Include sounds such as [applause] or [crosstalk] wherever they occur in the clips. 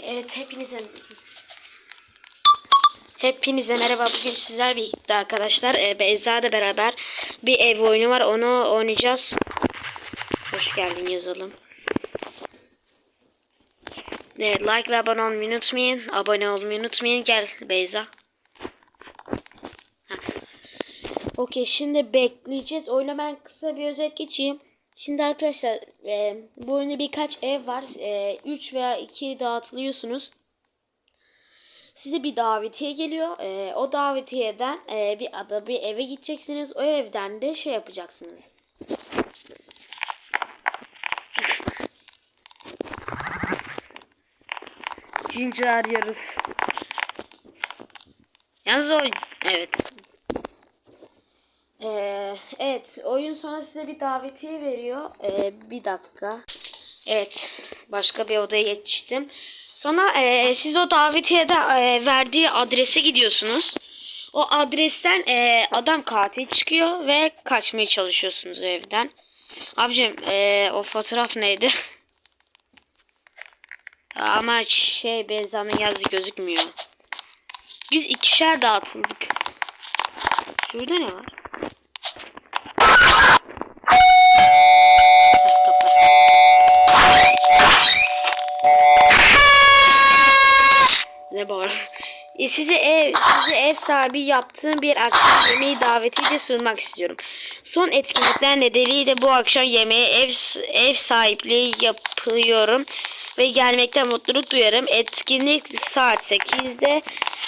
Evet hepinize Hepinize merhaba. Bugün sizler birlikte arkadaşlar. Ee, Beyza da beraber bir ev oyunu var. Onu oynayacağız. Hoş geldin yazalım. Evet, like ve abone olmayı unutmayın. Abone olmayı unutmayın. Gel Beyza. Okey şimdi bekleyeceğiz. Oyuna ben kısa bir özet geçeyim. Şimdi arkadaşlar e, bu oyunda birkaç ev var. 3 veya 2 dağıtılıyorsunuz. Size bir davetiye geliyor. E, o davetiyeden e, bir ada bir eve gideceksiniz. O evden de şey yapacaksınız. Ginger arıyoruz. Yalnız o evet. Ee, evet oyun sonra size bir davetiye veriyor. Ee, bir dakika. Evet başka bir odaya geçtim. Sonra e, siz o davetiyede e, verdiği adrese gidiyorsunuz. O adresten e, adam katil çıkıyor ve kaçmaya çalışıyorsunuz evden. Abicim e, o fotoğraf neydi? [laughs] Ama şey Beyza'nın yazdığı gözükmüyor. Biz ikişer dağıtıldık. Şurada ne var? Size ev, size ev sahibi yaptığım bir akşam yemeği davetiyle sunmak istiyorum. Son etkinlikler nedeniyle bu akşam yemeği ev ev sahipliği yapıyorum ve gelmekten mutluluk duyarım. Etkinlik saat 8'de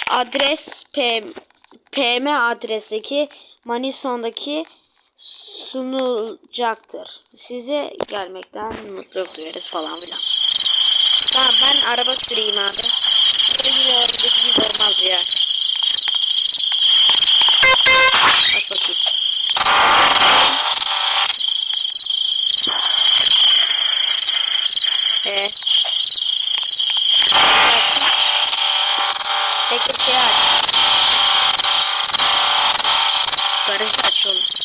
adres P, PM adresteki Manison'daki sunulacaktır. Size gelmekten mutluluk duyarız falan filan. Tamam ben araba süreyim abi. Yine oradaki gibi olmaz ya. Bak bakayım. Ee. Bekle şey aç. Garajı aç oğlum.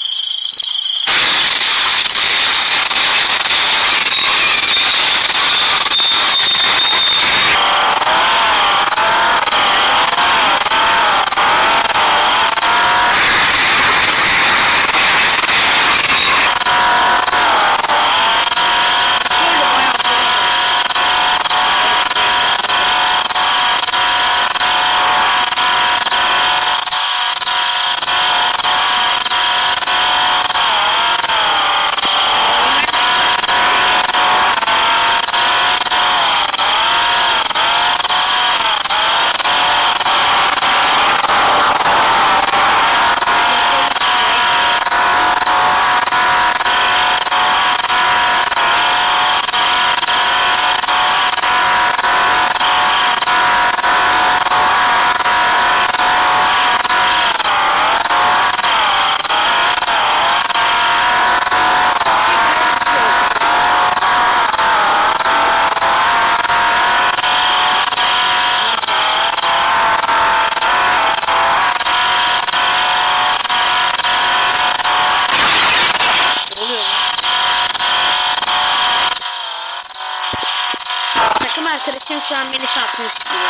Arkadaşım şu an beni satmış gibi.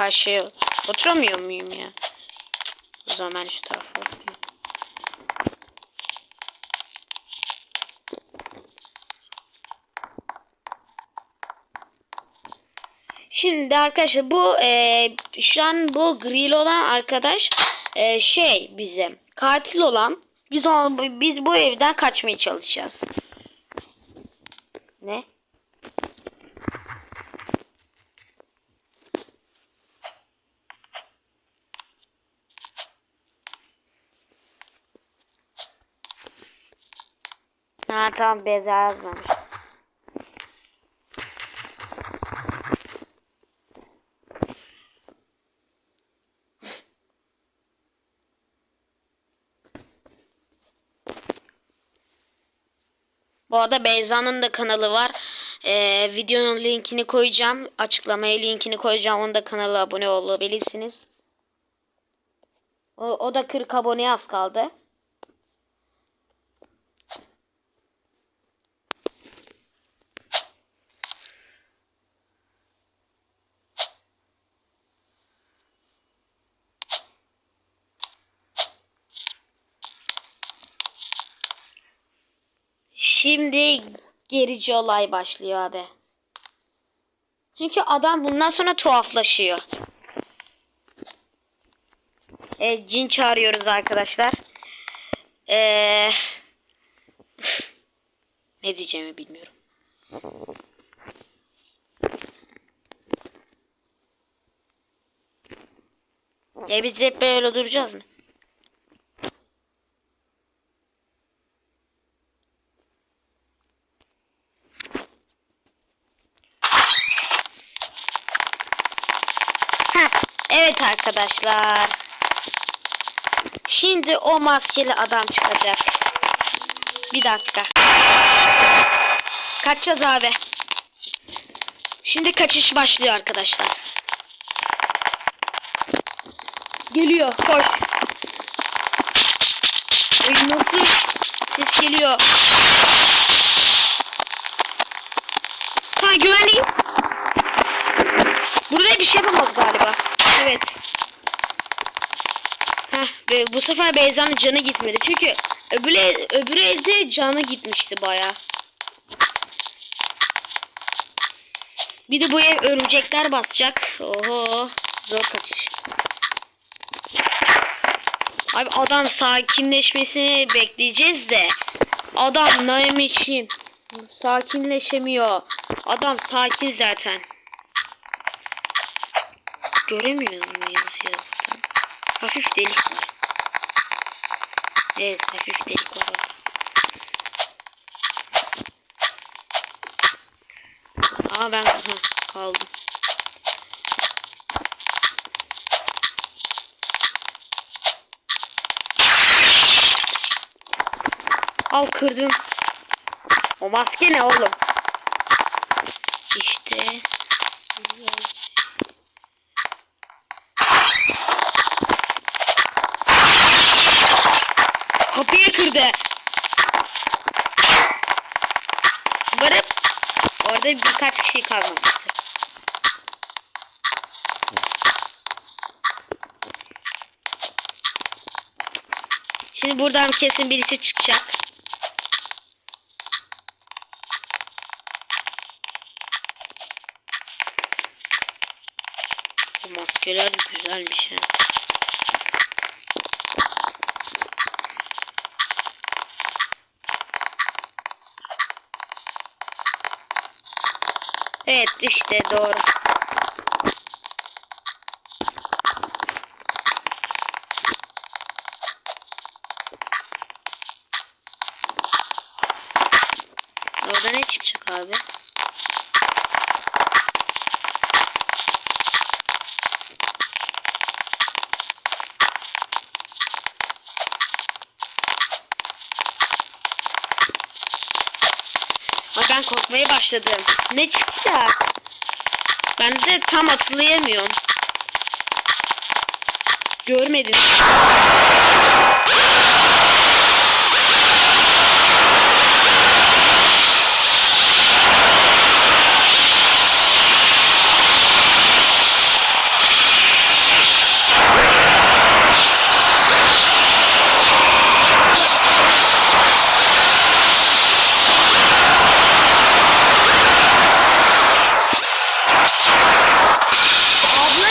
Karşıya oturamıyor muyum ya? O zaman ben şu tarafa oturayım. Şimdi arkadaşlar bu e, şu an bu grill olan arkadaş e, şey bize katil olan biz onu, biz bu evden kaçmaya çalışacağız. Ne? Tamam Beza yazmamış. Bu arada Beyza'nın da kanalı var. Ee, videonun linkini koyacağım. Açıklamaya linkini koyacağım. Onun da kanala abone olabilirsiniz. O, o da 40 aboneye az kaldı. Şimdi gerici olay başlıyor abi. Çünkü adam bundan sonra tuhaflaşıyor. Evet cin çağırıyoruz arkadaşlar. Ee, ne diyeceğimi bilmiyorum. Ya biz hep böyle duracağız mı? Heh, evet arkadaşlar. Şimdi o maskeli adam çıkacak. Bir dakika. Kaçacağız abi. Şimdi kaçış başlıyor arkadaşlar. Geliyor. Koş. Ay nasıl ses geliyor. Ha güvenliyiz. Yapamaz galiba. Evet. Heh, ve bu sefer Beyza'nın canı gitmedi. Çünkü öbürü, öbürü elde canı gitmişti baya. Bir de bu ev örümcekler basacak. Oho. Zor kaçış. Abi adam sakinleşmesini bekleyeceğiz de. Adam ne için sakinleşemiyor. Adam sakin zaten. Göremiyor muyuz yazıdan? Hafif delik var. Evet hafif delik var. Aa ben kaldım. Al kırdım. O maske ne oğlum? İşte. Güzel. Kırdı. Varıp orada birkaç kişi kalmamıştı. Şimdi buradan kesin birisi çıkacak. Bu maskeler güzelmiş ha. Evet işte doğru. Orada ne çıkacak abi? Ay ben korkmaya başladım. Ne çıkacak? Ben de tam hatırlayamıyorum. Görmedim.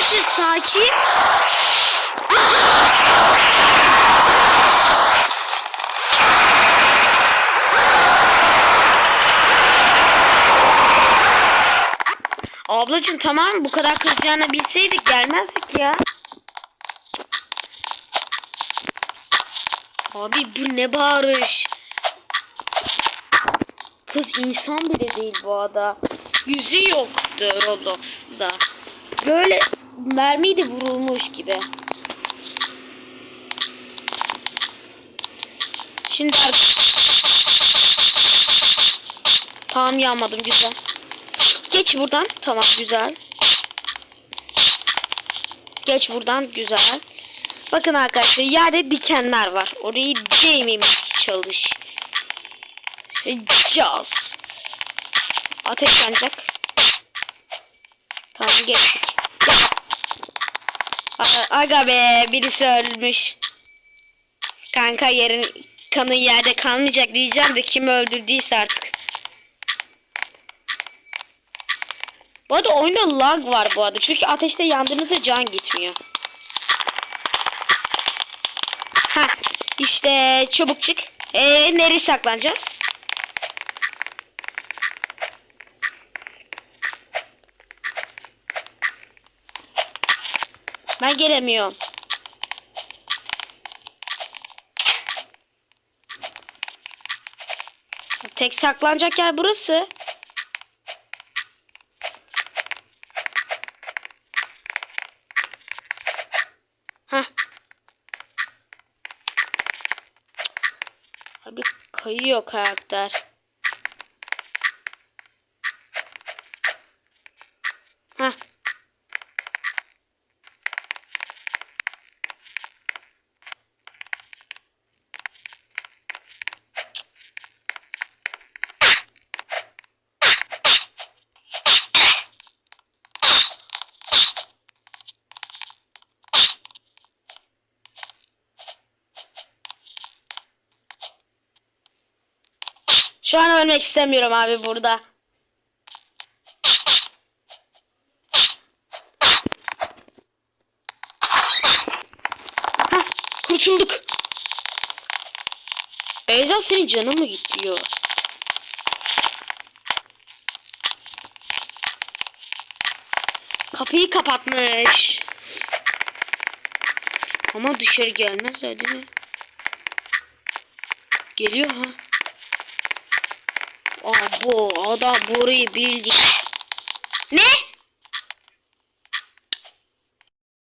sakin sakin. Ablacığım tamam bu kadar kızacağını bilseydik gelmezdik ya. Abi bu ne bağırış. Kız insan bile değil bu ada. Yüzü yoktu Roblox'da. Böyle mermiyi de vurulmuş gibi. Şimdi Tamam yanmadım güzel. Geç buradan. Tamam güzel. Geç buradan güzel. Bakın arkadaşlar yerde dikenler var. Orayı değmemeye çalış. İşte caz. Ateş. Tamam geçtik. Aga be birisi ölmüş. Kanka yerin kanı yerde kalmayacak diyeceğim de kim öldürdüyse artık. Bu arada oyunda lag var bu arada. Çünkü ateşte yandığınızda can gitmiyor. Ha işte çabuk çık. Ee, nereye saklanacağız? Ben gelemiyorum. Tek saklanacak yer burası. Heh. Abi kayıyor karakter. Heh. Şu an ölmek istemiyorum abi burada. Kurtulduk. Beyza senin canın mı gidiyor? Kapıyı kapatmış. Ama dışarı gelmez değil mi? Geliyor ha. Aa bu adam burayı bildi.